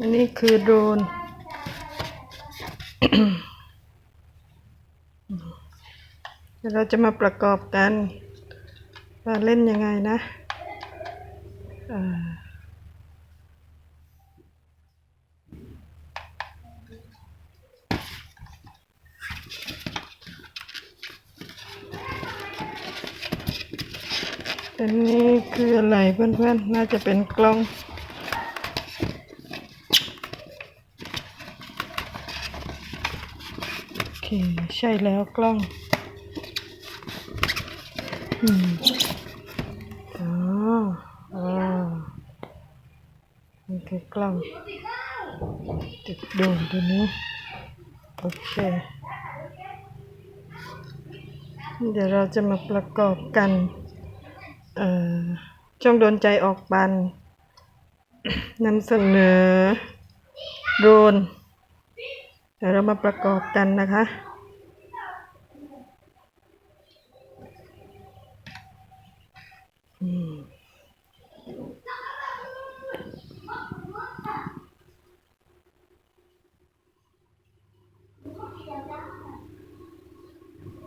อันนี้คือโดรนเดี๋ยวเราจะมาประกอบกันว่าเล่นยังไงนะอันนี้คืออะไรเพื่อนๆ น่าจะเป็นกล้อง โอ เค ใช่แล้วกล้อง อืมอ๋ออ๋อนี่คือกล้องติดดวงตัวนี้ โอเค เดี๋ยวเราจะมาประกอบกันเอ่อช่องโดนใจออกบันนำเสนอ โดรน เดี๋ยวเรามาประกอบกันนะคะ